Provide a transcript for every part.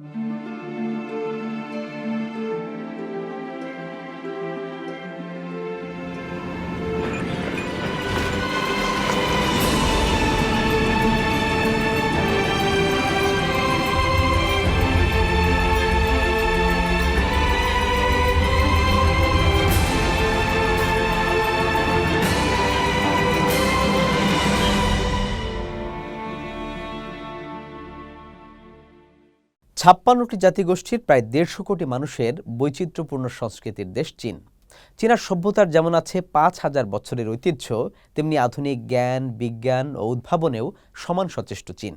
Mm-hmm. ছাপ্পান্নটি জাতিগোষ্ঠীর প্রায় দেড়শো কোটি মানুষের বৈচিত্র্যপূর্ণ সংস্কৃতির দেশ চীন। চীনা সভ্যতার যেমন আছে পাঁচ হাজার বছরের ঐতিহ্য, তেমনি আধুনিক জ্ঞান, বিজ্ঞান ও উদ্ভাবনেও সমান সচেষ্ট চীন।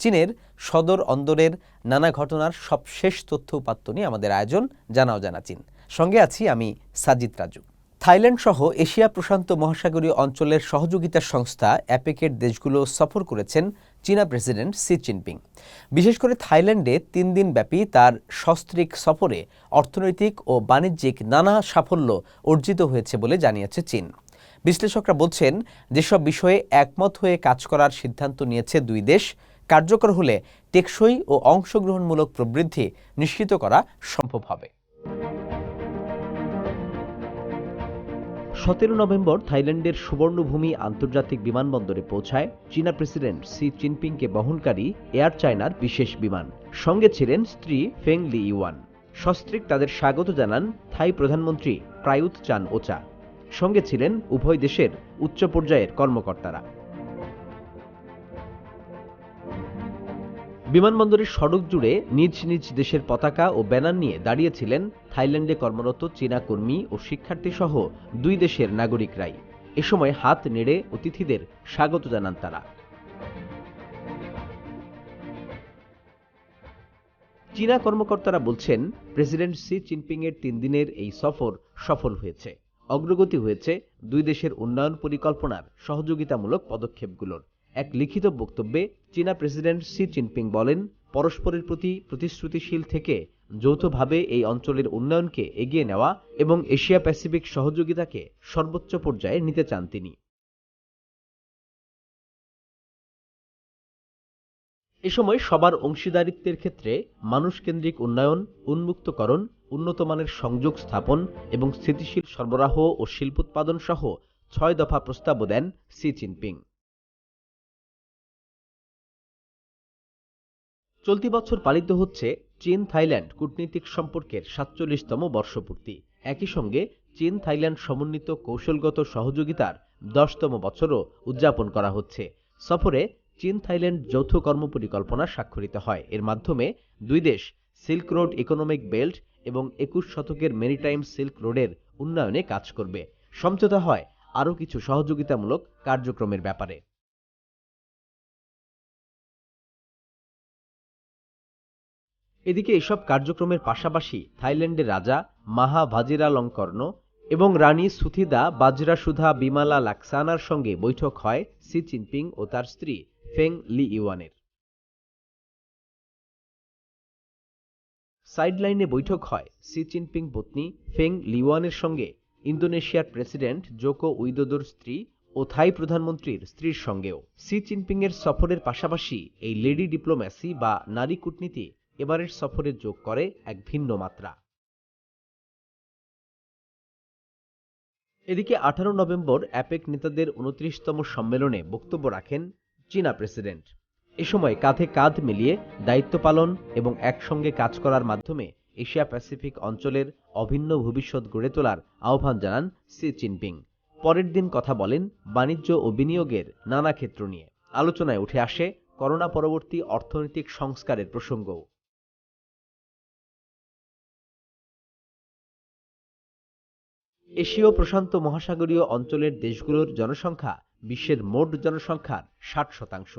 চীনের সদর অন্দরের নানা ঘটনার সব শেষ তথ্য উপাত্ত নিয়ে আমাদের আয়োজন, জানাও জানা চীন। সঙ্গে আছি আমি সাজিদ রাজু। থাইল্যান্ড সহ এশিয়া প্রশান্ত মহাসাগরীয় অঞ্চলের সহযোগিতা সংস্থা অ্যাপেকের দেশগুলো সফর করেছেন চীনা প্রেসিডেন্ট সি জিনপিং। বিশেষ করে থাইল্যান্ডে তিন দিন ব্যাপী তার সস্ত্রিক সফরে অর্থনৈতিক ও বাণিজ্যিক নানা সাফল্য অর্জিত হয়েছে বলে জানিয়েছে চীন। বিশ্লেষকরা বলছেন, যেসব বিষয়ে একমত হয়ে কাজ করার সিদ্ধান্ত নিয়েছে দুই দেশ, কার্যকর হলে টেকসই ও অংশগ্রহণমূলক প্রবৃদ্ধি নিশ্চিত করা সম্ভব হবে। সতেরো নভেম্বর থাইল্যান্ডের সুবর্ণভূমি আন্তর্জাতিক বিমানবন্দরে পৌঁছায় চীনা প্রেসিডেন্ট সি জিনপিংকে বহনকারী এয়ার চায়নার বিশেষ বিমান। সঙ্গে ছিলেন স্ত্রী ফেং লি ইউয়ান। সস্ত্রীক তাদের স্বাগত জানান থাই প্রধানমন্ত্রী প্রায়ুত চান ওচা। সঙ্গে ছিলেন উভয় দেশের উচ্চ পর্যায়ের কর্মকর্তারা। বিমানবন্দরের সড়ক জুড়ে নিজ নিজ দেশের পতাকা ও ব্যানার নিয়ে দাঁড়িয়েছিলেন থাইল্যান্ডে কর্মরত চীনা কর্মী ও শিক্ষার্থী সহ দুই দেশের নাগরিকরাই। এ সময় হাত নেড়ে অতিথিদের স্বাগত জানান তারা। চীনা কর্মকর্তারা বলছেন, প্রেসিডেন্ট সি জিনপিং এর তিন দিনের এই সফর সফল হয়েছে। অগ্রগতি হয়েছে দুই দেশের উন্নয়ন পরিকল্পনার সহযোগিতামূলক পদক্ষেপগুলোর। এক লিখিত বক্তব্যে চীনা প্রেসিডেন্ট সি জিনপিং বলেন, পরস্পরের প্রতি প্রতিশ্রুতিশীল থেকে যৌথভাবে এই অঞ্চলের উন্নয়নকে এগিয়ে নেওয়া এবং এশিয়া প্যাসিফিক সহযোগিতাকে সর্বোচ্চ পর্যায়ে নিতে চান তিনি। এ সময় সবার অংশীদারিত্বের ক্ষেত্রে মানুষকেন্দ্রিক উন্নয়ন, উন্মুক্তকরণ, উন্নতমানের সংযোগ স্থাপন এবং স্থিতিশীল সরবরাহ ও শিল্পোৎপাদন সহ ছয় দফা প্রস্তাবও দেন সি জিনপিং। চলতি বছর পালিত হচ্ছে চীন থাইল্যান্ড কূটনীতিক সম্পর্কের সাতচল্লিশতম বর্ষপূর্তি। একই সঙ্গে চীন থাইল্যান্ড সমন্বিত কৌশলগত সহযোগিতার দশতম বছরও উদযাপন করা হচ্ছে। সফরে চীন থাইল্যান্ড যৌথ কর্মপরিকল্পনা স্বাক্ষরিত হয়। এর মাধ্যমে দুই দেশ সিল্ক রোড ইকোনমিক বেল্ট এবং একুশ শতকের মেরিটাইম সিল্ক রোডের উন্নয়নে কাজ করবে। সমঝোতা হয় আরও কিছু সহযোগিতামূলক কার্যক্রমের ব্যাপারে। এদিকে এসব কার্যক্রমের পাশাপাশি থাইল্যান্ডের রাজা মাহা ভাজিরালঙ্কর্ণ এবং রানী সুথিদা বাজরাসুধা বিমালা লাক্সানার সঙ্গে বৈঠক হয় সি জিনপিং ও তার স্ত্রী ফেং লি ইওয়ানের সাইডলাইনে বৈঠক হয় সি জিনপিং পত্নী ফেং লিওয়ানের সঙ্গে ইন্দোনেশিয়ার প্রেসিডেন্ট জোকো উইদোদোর স্ত্রী ও থাই প্রধানমন্ত্রীর স্ত্রীর সঙ্গেও। সি জিনপিং এর সফরের পাশাপাশি এই লেডি ডিপ্লোম্যাসি বা নারী কূটনীতি এবারের সফরে যোগ করে এক ভিন্ন মাত্রা। এদিকে আঠারো নভেম্বর অ্যাপেক নেতাদের উনত্রিশতম সম্মেলনে বক্তব্য রাখেন চীনা প্রেসিডেন্ট। এ সময় কাঁধে কাঁধ মিলিয়ে দায়িত্ব পালন এবং একসঙ্গে কাজ করার মাধ্যমে এশিয়া প্যাসিফিক অঞ্চলের অভিন্ন ভবিষ্যৎ গড়ে তোলার আহ্বান জানান সি জিনপিং। পরের দিন কথা বলেন বাণিজ্য ও বিনিয়োগের নানা ক্ষেত্র নিয়ে। আলোচনায় উঠে আসে করোনা পরবর্তী অর্থনৈতিক সংস্কারের প্রসঙ্গও। এশীয় প্রশান্ত মহাসাগরীয় অঞ্চলের দেশগুলোর জনসংখ্যা বিশ্বের মোট জনসংখ্যার ষাট শতাংশ।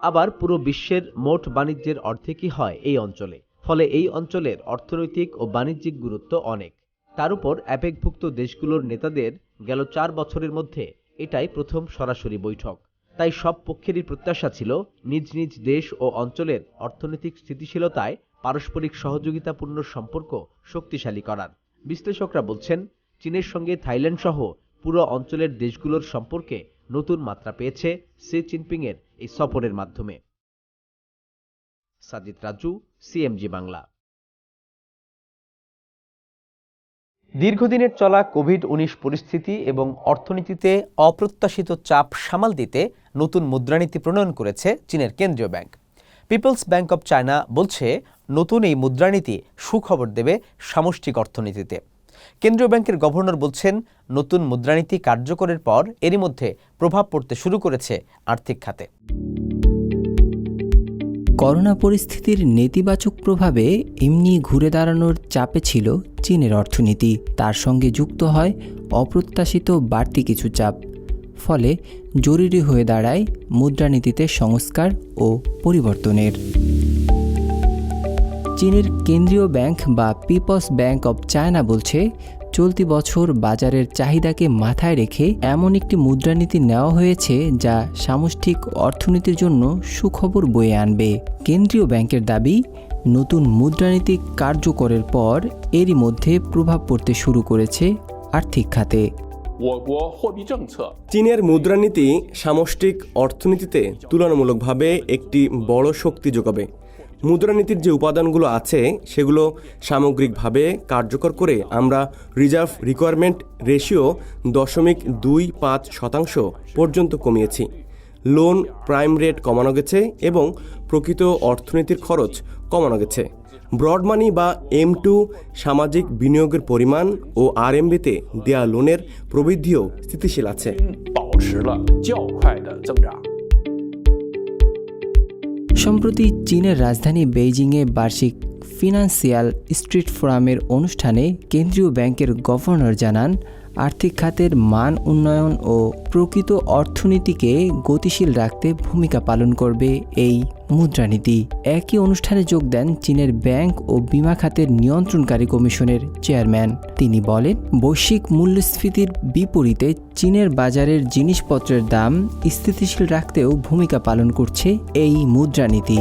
আবার পুরো বিশ্বের মোট বাণিজ্যের অর্ধেকই হয় এই অঞ্চলে, ফলে এই অঞ্চলের অর্থনৈতিক ও বাণিজ্যিক গুরুত্ব অনেক। তার উপর অ্যাপেকভুক্ত দেশগুলোর নেতাদের গেল চার বছরের মধ্যে এটাই প্রথম সরাসরি বৈঠক। তাই সব পক্ষেরই প্রত্যাশা ছিল নিজ নিজ দেশ ও অঞ্চলের অর্থনৈতিক স্থিতিশীলতায় পারস্পরিক সহযোগিতাপূর্ণ সম্পর্ক শক্তিশালী করার। বিশ্লেষকরা বলছেন চীনের সঙ্গে থাইল্যান্ড সহ পুরো অঞ্চলের দেশগুলোর সম্পর্কে নতুন মাত্রা পেয়েছে সি জিনপিং এর এই সফরের মাধ্যমে। সাজিদ রাজু, সিএমজি বাংলা। দীর্ঘদিনের চলা কোভিড উনিশ পরিস্থিতি এবং অর্থনীতিতে অপ্রত্যাশিত চাপ সামাল দিতে নতুন মুদ্রানীতি প্রণয়ন করেছে চীনের কেন্দ্রীয় bank. People's bank of China বলছে, নতুন এই মুদ্রানীতি সুখবর দেবে সামষ্টিক অর্থনীতিতে। কেন্দ্রীয় ব্যাংকের গভর্নর বলছেন, নতুন মুদ্রানীতি কার্যকরের পর এরই মধ্যে প্রভাব পড়তে শুরু করেছে আর্থিক খাতে। করোনা পরিস্থিতির নেতিবাচক প্রভাবে এমনি ঘুরে দাঁড়ানোর চাপে ছিল চীনের অর্থনীতি। তার সঙ্গে যুক্ত হয় অপ্রত্যাশিত বাড়তি কিছু চাপ। ফলে জরুরি হয়ে দাঁড়ায় মুদ্রানীতিতে সংস্কার ও পরিবর্তনের। চীনের কেন্দ্রীয় ব্যাংক বা পিপলস ব্যাংক অব চায়না বলছে, চলতি বছর বাজারের চাহিদাকে মাথায় রেখে এমন একটি মুদ্রানীতি নেওয়া হয়েছে যা সামষ্টিক অর্থনীতির জন্য সুখবর বয়ে আনবে। কেন্দ্রীয় ব্যাংকের দাবি, নতুন মুদ্রানীতি কার্যকরের পর এরই মধ্যে প্রভাব পড়তে শুরু করেছে আর্থিক খাতে। চীনের মুদ্রানীতি সামষ্টিক অর্থনীতিতে তুলনামূলকভাবে একটি বড় শক্তি যোগাবে। মুদ্রানীতির যে উপাদানগুলো আছে, সেগুলো সামগ্রিকভাবে কার্যকর করে আমরা রিজার্ভ রিকোয়ারমেন্ট রেশিও দশমিক দুই পাঁচ শতাংশ পর্যন্ত কমিয়েছি। লোন প্রাইম রেট কমানো গেছে এবং প্রকৃত অর্থনীতির খরচ কমানো গেছে। ব্রড মানি বা এম টু সামাজিক বিনিয়োগের পরিমাণ ও আর এম বিতে দেয়া লোনের প্রবৃদ্ধিও স্থিতিশীল আছে। সম্প্রতি চীনের রাজধানী বেইজিংয়ে বার্ষিক ফিনান্সিয়াল স্ট্রিট ফোরামের অনুষ্ঠানে কেন্দ্রীয় ব্যাংকের গভর্নর জানান, আর্থিক খাতের মান উন্নয়ন ও প্রকৃত অর্থনীতিকে গতিশীল রাখতে ভূমিকা পালন করবে এই মুদ্রানীতি। একই অনুষ্ঠানে যোগ দেন চীনের ব্যাংক ও বিমা খাতের নিয়ন্ত্রণকারী কমিশনের চেয়ারম্যান। তিনি বলেন, বৈশ্বিক মূল্যস্ফীতির বিপরীতে চীনের বাজারের জিনিসপত্রের দাম স্থিতিশীল রাখতেও ভূমিকা পালন করছে এই মুদ্রানীতি।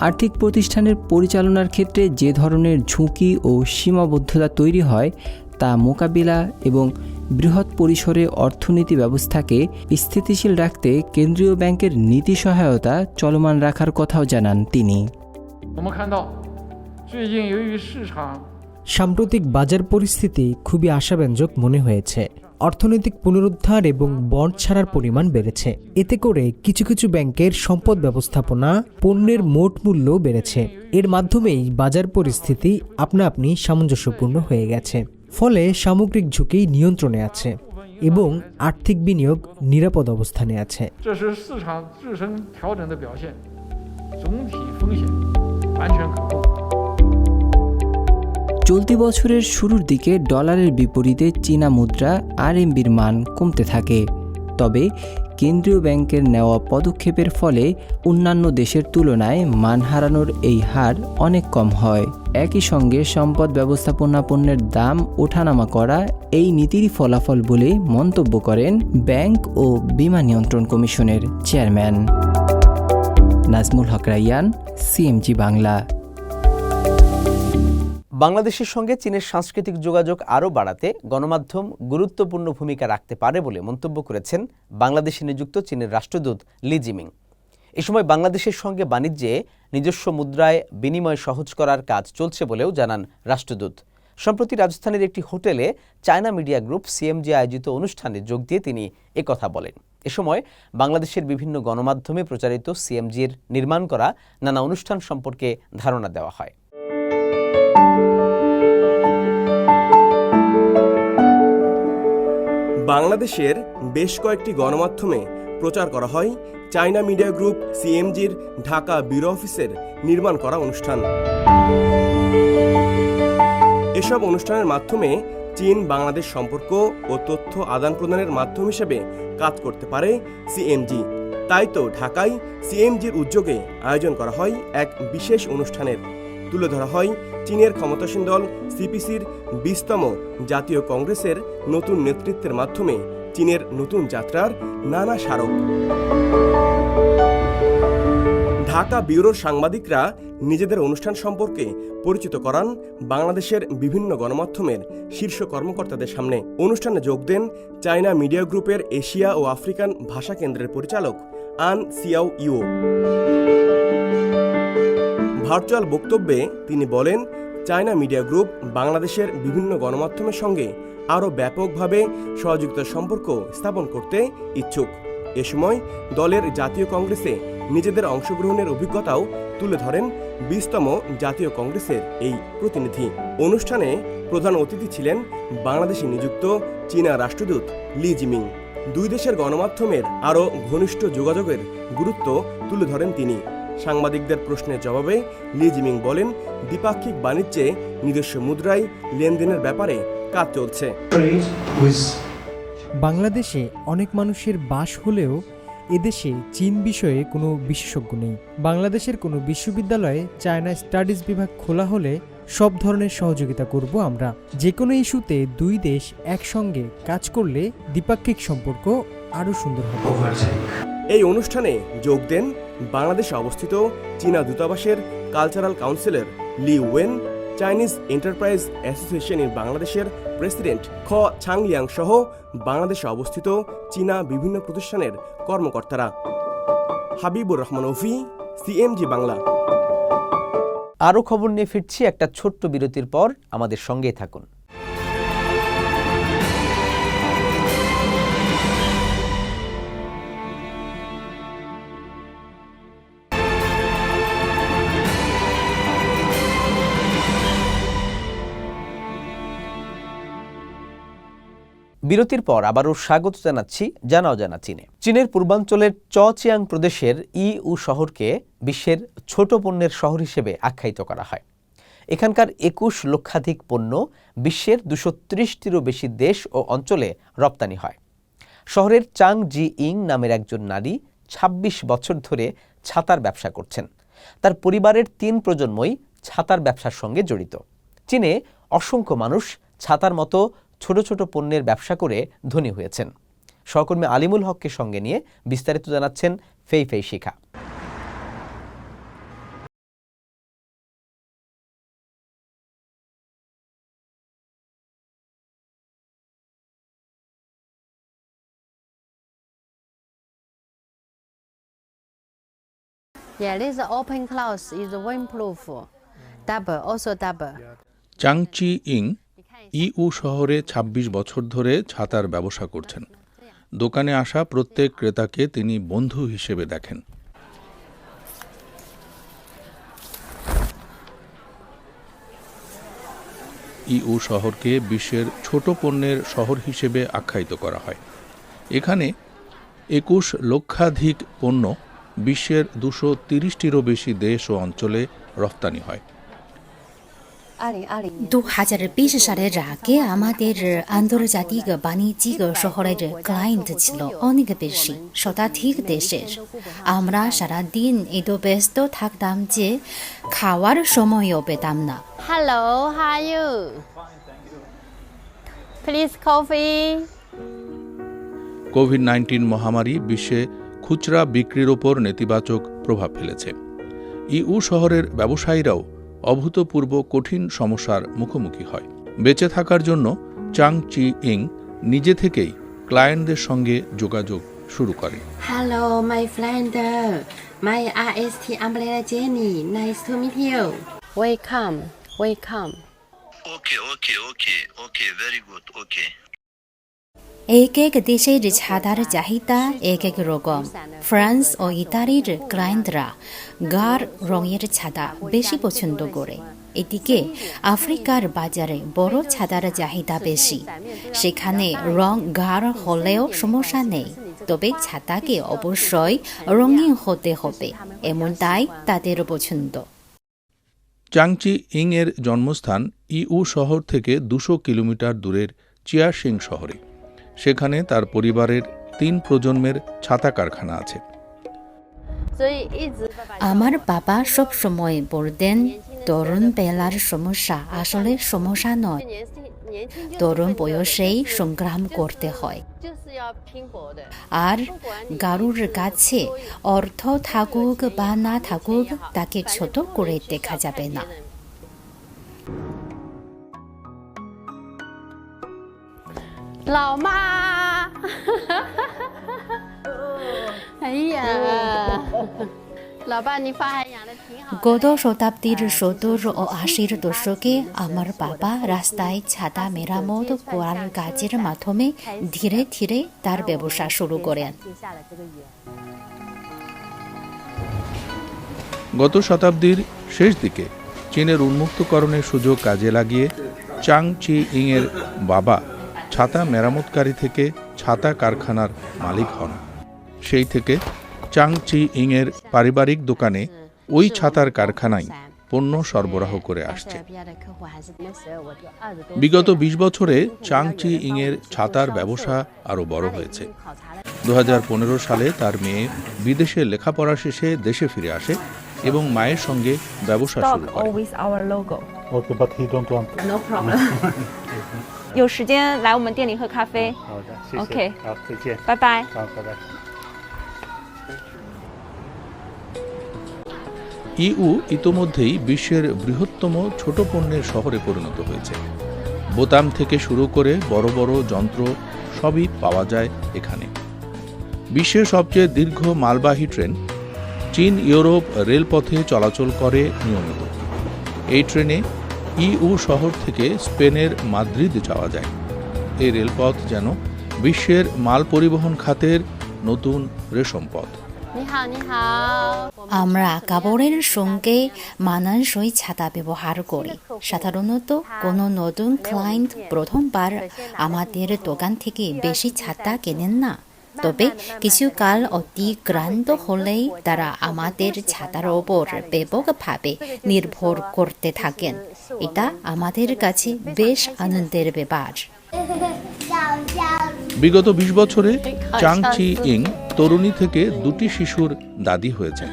আর্থিক প্রতিষ্ঠানের পরিচালনার ক্ষেত্রে যে ধরনের ঝুঁকি ও সীমাবদ্ধতা তৈরি হয় তা মোকাবিলা এবং বৃহৎ পরিসরে অর্থনীতি ব্যবস্থাকে স্থিতিশীল রাখতে কেন্দ্রীয় ব্যাংকের নীতি সহায়তা চলমান রাখার কথাও জানান তিনি। সাম্প্রতিক বাজার পরিস্থিতি খুবই আশাব্যঞ্জক মনে হয়েছে। অর্থনৈতিক পুনরুদ্ধার এবং বন্ড ছাড়ার পরিমাণ বেড়েছে। এতে করে কিছু কিছু ব্যাংকের সম্পদ ব্যবস্থাপনা পণ্যের মোট মূল্য বেড়েছে। এর মাধ্যমেই বাজার পরিস্থিতি আপনা আপনি সামঞ্জস্যপূর্ণ হয়ে গেছে। ফলে সামগ্রিক ঝুঁকি নিয়ন্ত্রণে আছে এবং আর্থিক বিনিয়োগ নিরাপদ অবস্থানে আছে। চলতি বছরের শুরুর দিকে ডলারের বিপরীতে চীনা মুদ্রা আরএমবির মান কমতে থাকে। তবে কেন্দ্রীয় ব্যাংকের নেওয়া পদক্ষেপের ফলে অন্যান্য দেশের তুলনায় মান হারানোর এই হার অনেক কম হয়। একই সঙ্গে সম্পদ ব্যবস্থাপনা পণ্যের দাম ওঠানামা করা এই নীতিরই ফলাফল বলে মন্তব্য করেন ব্যাংক ও বীমা নিয়ন্ত্রণ কমিশনের চেয়ারম্যান। নাজমুল হক রাইয়ান, সিএমজি বাংলা। বাংলাদেশের সঙ্গে চীনের সাংস্কৃতিক যোগাযোগ আরও বাড়াতে গণমাধ্যম গুরুত্বপূর্ণ ভূমিকা রাখতে পারে বলে মন্তব্য করেছেন বাংলাদেশে নিযুক্ত চীনের রাষ্ট্রদূত লি জিমিং। এ সময় বাংলাদেশের সঙ্গে বাণিজ্যে নিজস্ব মুদ্রায় বিনিময় সহজ করার কাজ চলছে বলেও জানান রাষ্ট্রদূত। সম্প্রতি রাজস্থানের একটি হোটেলে চায়না মিডিয়া গ্রুপ সিএমজি আয়োজিত অনুষ্ঠানে যোগ দিয়ে তিনি একথা বলেন। এ সময় বাংলাদেশের বিভিন্ন গণমাধ্যমে প্রচারিত সিএমজির নির্মাণ করা নানা অনুষ্ঠান সম্পর্কে ধারণা দেওয়া হয়। বাংলাদেশের বেশ কয়েকটি গণমাধ্যমে প্রচার করা হয় চায়না মিডিয়া গ্রুপ সিএমজির ঢাকা ব্যুরো অফিসের নির্মাণ করা অনুষ্ঠান। এসব অনুষ্ঠানের মাধ্যমে চীন, বাংলাদেশ সম্পর্ক ও তথ্য আদান প্রদানের মাধ্যম হিসেবে কাজ করতে পারে সিএমজি। তাই তো ঢাকায় সিএমজির উদ্যোগে আয়োজন করা হয় এক বিশেষ অনুষ্ঠানের। তুলে ধরা হয় চীনের ক্ষমতাসীন দল সিপিসির বিশতম জাতীয় কংগ্রেসের নতুন নেতৃত্বের মাধ্যমে চীনের নতুন যাত্রার নানা স্মারক। ঢাকা ব্যুরোর সাংবাদিকরা নিজেদের অনুষ্ঠান সম্পর্কে পরিচিত করান বাংলাদেশের বিভিন্ন গণমাধ্যমের শীর্ষ কর্মকর্তাদের সামনে। অনুষ্ঠানে যোগ দেন চায়না মিডিয়া গ্রুপের এশিয়া ও আফ্রিকান ভাষা কেন্দ্রের পরিচালক আন সিয়াও ইউ ভার্চুয়াল বক্তব্যে তিনি বলেন, চায়না মিডিয়া গ্রুপ বাংলাদেশের বিভিন্ন গণমাধ্যমের সঙ্গে আরও ব্যাপকভাবে সহযোগিতার সম্পর্ক স্থাপন করতে ইচ্ছুক। এ সময় দলের জাতীয় কংগ্রেসে নিজেদের অংশগ্রহণের অভিজ্ঞতাও তুলে ধরেন বিশতম জাতীয় কংগ্রেসের এই প্রতিনিধি। অনুষ্ঠানে প্রধান অতিথি ছিলেন বাংলাদেশে নিযুক্ত চীনা রাষ্ট্রদূত লি জিমিং। দুই দেশের গণমাধ্যমের আরও ঘনিষ্ঠ যোগাযোগের গুরুত্ব তুলে ধরেন তিনি। সাংবাদিকদের প্রশ্নের জবাবে লি জিমিং বলেন দ্বিপাক্ষিক বাণিজ্যে নিজস্ব মুদ্রায় লেনদেনের ব্যাপারে কাজ চলছে। বাংলাদেশে অনেক মানুষের বাস হলেও এদেশে চীন বিষয়ে কোনো বিশেষজ্ঞ নেই। বাংলাদেশের কোনো বিশ্ববিদ্যালয়ে চায়না স্টাডিজ বিভাগ খোলা হলে সব ধরনের সহযোগিতা করব আমরা। যে কোনো ইস্যুতে দুই দেশ একসঙ্গে কাজ করলে দ্বিপাক্ষিক সম্পর্ক আরও সুন্দর হবে। এই অনুষ্ঠানে যোগ দেন বাংলাদেশে অবস্থিত চীনা দূতাবাসের cultural counsellor Li Wen Chinese Enterprise Association in বাংলাদেশের প্রেসিডেন্ট খ ছাংলিয়াং সহ বাংলাদেশে অবস্থিত চীনা বিভিন্ন প্রতিষ্ঠানের কর্মকর্তারা। হাবিবুর রহমান ওফি, সিএমজি বাংলা। আরও খবর নিয়ে ফিরছি একটা ছোট্ট বিরতির পর। আমাদের সঙ্গেই থাকুন। বিরতির পর আবারও স্বাগত জানাচ্ছি, জানাও জানা চীনে। চীনের পূর্বাঞ্চলের চচিয়াং প্রদেশের ই উ শহরকে বিশ্বের ছোট পণ্যের শহর হিসেবে আখ্যায়িত করা হয়। এখানকার একুশ লক্ষাধিক পণ্য বিশ্বের দুশো ত্রিশটিরও বেশি দেশ ও অঞ্চলে রপ্তানি হয়। শহরের চাং জি ইং নামের একজন নারী ২৬ বছর ধরে ছাতার ব্যবসা করছেন। তার পরিবারের তিন প্রজন্মই ছাতার ব্যবসার সঙ্গে জড়িত। চীনে অসংখ্য মানুষ ছাতার মতো ছোট ছোট পণ্যের ব্যবসা করে ধনী হয়েছেন। সহকর্মী আলিমুল হককে সঙ্গে নিয়ে বিস্তারিত জানাচ্ছেন Fei Fei Shikha. Yeah, this open clause is windproof, double, also double. চাংচি ইং ইউ শহরে ২৬ বছর ধরে ছাতার ব্যবসা করছেন। দোকানে আসা প্রত্যেক ক্রেতাকে তিনি বন্ধু হিসেবে দেখেন। ইউ শহরকে বিশ্বের ছোট পণ্যের শহর হিসেবে আখ্যায়িত করা হয়। এখানে একুশ লক্ষাধিক পণ্য বিশ্বের দুশো তিরিশটিরও বেশি দেশ ও অঞ্চলে রফতানি হয়। দু হাজার বিশ সালের আগে আমাদের আন্তর্জাতিক বাণিজ্যিক শহরের ক্লায়েন্ট ছিল অনেক বেশি শতাধিক দেশের আমরা সারাদিন এত ব্যস্ত থাকতাম যে খাওয়ার সময়ও পেতাম না are you? Please coffee. COVID nineteen মহামারী বিশ্বে খুচরা বিক্রির ওপর নেতিবাচক প্রভাব ফেলেছে ইউ শহরের ব্যবসায়ীরাও অভূতপূর্ব কঠিন সমস্যার মুখোমুখি হয়। বেঁচে থাকার জন্য চাং চি ইং নিজে থেকেই ক্লায়েন্টদের সঙ্গে যোগাযোগ শুরু করে। Hello my friend my আএসটি umbrella Jenny nice to meet you welcome welcome okay okay okay okay very good okay দেশের ছাতার চাহিদা এক এক রকম ফ্রান্স ও ইতালির ক্লায়েন্টরা গাঢ় রঙের ছাতা বেশি পছন্দ করে এদিকে আফ্রিকার বাজারে বড় ছাতার চাহিদা বেশি সেখানে রং গাঢ় হলেও সমস্যা নেই তবে ছাতাকে অবশ্যই রঙিন হতে হবে এমনটাই তাদের পছন্দ চাংচি ইং এর জন্মস্থান ইউ শহর থেকে দুশো কিলোমিটার দূরের চিয়াশিং শহরে। সেখানে তার পরিবারের তিন প্রজন্মের ছাতা কারখানা আছে। আমার বাবা সব সময় বলতেন, তরুণ বেলার সমস্যা আসলে সমস্যা নয়। তরুণ বয়সেই সংগ্রাম করতে হয়। আর গারুর কাছে অর্থ থাকুক বা না থাকুক, তাকে ছোট করে দেখা যাবে না। 老妈，哎呀，老爸，你发还养的挺好。 গত শতাব্দীর সত্তর ও আশির দশকে আমার বাবা রাস্তায় ছাতা মেরামত করার কাজের মাধ্যমে ধীরে ধীরে তার ব্যবসা শুরু করেন 接下了这个园。 গত শতাব্দীর শেষ দিকে চীনের উন্মুক্তকরণের সুযোগ কাজে লাগিয়ে চাং চি ইংয়ের বাবা ছাতা মেরামতকারী থেকে ছাতা কারখানার মালিক হন। সেই থেকে চাংচি ইংয়ের পারিবারিক দোকানে ওই ছাতার কারখানায় পণ্য সরবরাহ করে আসছে। বিগত ২০ বছরে চাংচি ইংয়ের ছাতার ব্যবসা আরও বড় হয়েছে। দু হাজার পনেরো সালে তার মেয়ে বিদেশে লেখাপড়া শেষে দেশে ফিরে আসে এবং মায়ের সঙ্গে ব্যবসা শুরু করে। always our logo. Okay, but he don't want. No problem. 有时间来我们店里喝咖啡。好的，谢谢。 OK 好，再见。拜拜。好，拜拜。 EU ইতোমধ্যেই বিশ্বের বৃহত্তম ছোট পণ্যের শহরে পরিণত হয়েছে বোতাম থেকে শুরু করে বড় বড় যন্ত্র সবই পাওয়া যায় এখানে বিশ্বের সবচেয়ে দীর্ঘ মালবাহী ট্রেন চীন ইউরোপ রেলপথে চলাচল করে নিয়মিত এই ট্রেনে ইউ শহর থেকে স্পেনের মাদ্রিদ যাওয়া যায়। এই রেলপথ যেন বিশ্বের মাল পরিবহন খাতের নতুন রেশম পথ। আমরা কাপড়ের সঙ্গে মানানসই ছাতা ব্যবহার করি। সাধারণত কোনো নতুন ক্লায়েন্ট প্রথমবার আমাদের দোকান থেকে বেশি ছাতা কেনেন না। তবে কিছুকাল অতিক্রান্ত হলেই তারা আমাদের ছাতার ওপর ব্যাপকভাবে নির্ভর করতে থাকেন। এটা আমাদের কাছে বেশ আনন্দের ব্যাপার। বিগত ২০ বছরে চাং চি ইং তরুণী থেকে দুটি শিশুর দাদি হয়েছেন।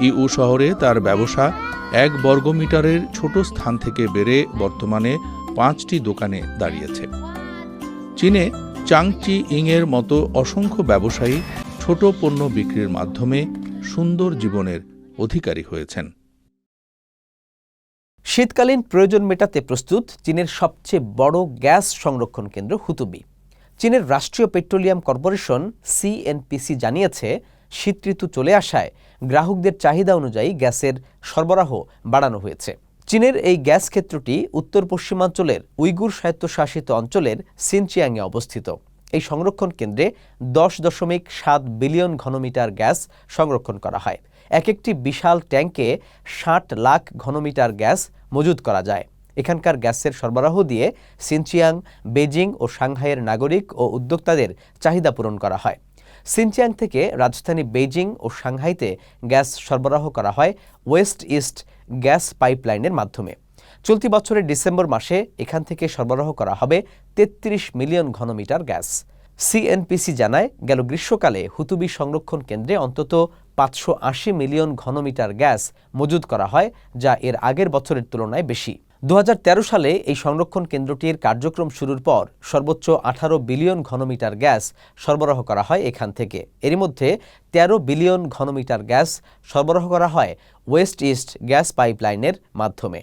ইউ শহরে তার ব্যবসা এক বর্গমিটারের ছোট স্থান থেকে বেড়ে বর্তমানে পাঁচটি দোকানে দাঁড়িয়েছে। চীনে চাংচি ইংয়ের মতো অসংখ্য ব্যবসায়ী ছোট পণ্য বিক্রির মাধ্যমে সুন্দর জীবনের অধিকারী হয়েছেন। শীতকালীন প্রয়োজন মেটাতে প্রস্তুত চীনের সবচেয়ে বড় গ্যাস সংরক্ষণ কেন্দ্র হুতুবি। চীনের রাষ্ট্রীয় পেট্রোলিয়াম কর্পোরেশন সিএনপিসি জানিয়েছে, শীত ঋতু চলে আসায় গ্রাহকদের চাহিদা অনুযায়ী গ্যাসের সরবরাহ বাড়ানো হয়েছে। চীনের এই গ্যাস ক্ষেত্রটি উত্তর পশ্চিমাঞ্চলের উইগুর স্বায়ত্তশাসিত অঞ্চলের সিনচিয়াংয়ে অবস্থিত। এই সংরক্ষণ কেন্দ্রে দশ দশমিক সাত বিলিয়ন ঘনমিটার গ্যাস সংরক্ষণ করা হয়। এক একটি বিশাল ট্যাঙ্কে ষাট লাখ ঘনমিটার গ্যাস মজুত করা যায়। এখানকার গ্যাসের সরবরাহ দিয়ে সিনচিয়াং বেজিং ও সাংহাইয়ের নাগরিক ও উদ্যোক্তাদের চাহিদা পূরণ করা হয়। সিনচিয়াং থেকে রাজধানী বেইজিং ও সাংহাইতে গ্যাস সরবরাহ করা হয় ওয়েস্ট ইস্ট গ্যাস পাইপলাইনের মাধ্যমে। চলতি বছরের ডিসেম্বর মাসে এখান থেকে সরবরাহ করা হবে তেত্রিশ মিলিয়ন ঘনমিটার গ্যাস। সিএনপিসি জানায়, গেল গ্রীষ্মকালে হুতুবি সংরক্ষণ কেন্দ্রে অন্তত পাঁচশো আশি মিলিয়ন ঘনমিটার গ্যাস মজুদ করা হয়, যা এর আগের বছরের তুলনায় বেশি। দু হাজার তেরো সালে এই সংরক্ষণ কেন্দ্রটির কার্যক্রম শুরুর পর সর্বোচ্চ আঠারো বিলিয়ন ঘনমিটার গ্যাস সরবরাহ করা হয় এখান থেকে। এর মধ্যে ১৩ বিলিয়ন ঘনমিটার গ্যাস সরবরাহ করা হয় ওয়েস্ট ইস্ট গ্যাস পাইপলাইনের মাধ্যমে।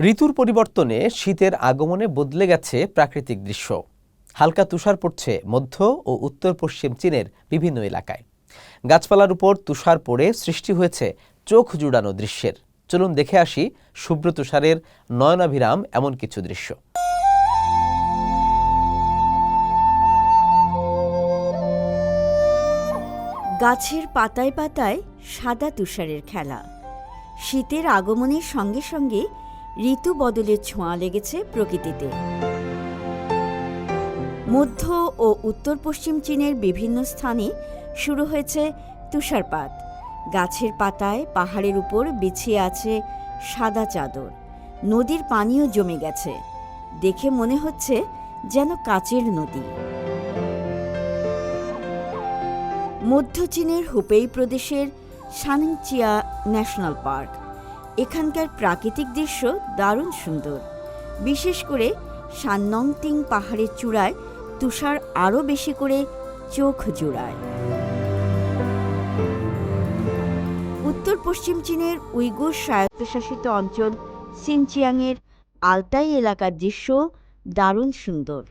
ঋতুর পরিবর্তনে শীতের আগমনে বদলে গেছে প্রাকৃতিক দৃশ্য। হালকা তুষার পড়ছে মধ্য ও উত্তর পশ্চিম চীনের বিভিন্ন এলাকায়। গাছপালার উপর তুষার পড়ে সৃষ্টি হয়েছে চোখ জুড়ানো দৃশ্যের। চলুন দেখে আসি শুভ্র তুষারের নয়নাভিরাম এমন কিছু দৃশ্য। গাছের পাতায় পাতায় সাদা তুষারের খেলা। শীতের আগমনের সঙ্গে সঙ্গে ঋতু বদলের ছোঁয়া লেগেছে প্রকৃতিতে। মধ্য ও উত্তর পশ্চিম চীনের বিভিন্ন স্থানে শুরু হয়েছে তুষারপাত। গাছের পাতায় পাহাড়ের উপর বিছিয়ে আছে সাদা চাদর। নদীর পানিও জমে গেছে। দেখে মনে হচ্ছে যেন কাচের নদী। মধ্য চীনের হুপেই প্রদেশের সানংচিয়া ন্যাশনাল পার্ক। এখানকার প্রাকৃতিক দৃশ্য দারুণ সুন্দর। বিশেষ করে সান্নংতিং পাহাড়ের চূড়ায় তুষার আরও বেশি করে চোখ জোড়ায়। উত্তর পশ্চিম চীনের উইগুর স্বায়ত্তশাসিত অঞ্চল সিনচিয়াংয়ের আলতাই এলাকার দৃশ্য দারুণ সুন্দর।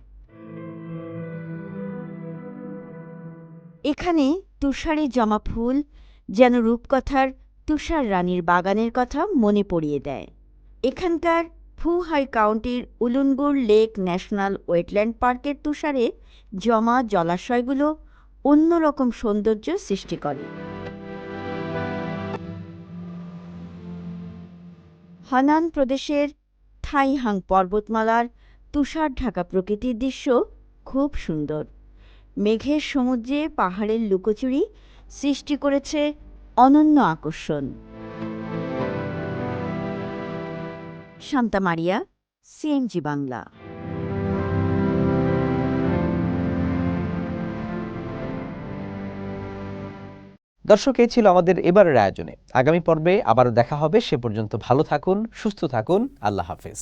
এখানে তুষারে জমা ফুল, যেন রূপকথার তুষার রানীর বাগানের কথা মনে পড়িয়ে দেয়। এখানকার ফুহাই কাউন্টির উলুনগুর লেক ন্যাশনাল ওয়েটল্যান্ড পার্কের তুষারে জমা জলাশয়গুলো অন্যরকম সৌন্দর্য সৃষ্টি করে। হানান প্রদেশের থাইহাং পর্বতমালার তুষার ঢাকা প্রকৃতির দৃশ্য খুব সুন্দর। মেঘের সমুদ্রে পাহাড়ের লুকোচুরি সৃষ্টি করেছে অনন্য আকর্ষণ। শান্তা মারিয়া সিএমজি বাংলা। দর্শক, এই ছিল আমাদের এবারের আয়োজনে। আগামী পর্বে আবারও দেখা হবে। সে পর্যন্ত ভালো থাকুন, সুস্থ থাকুন। আল্লাহ হাফেজ।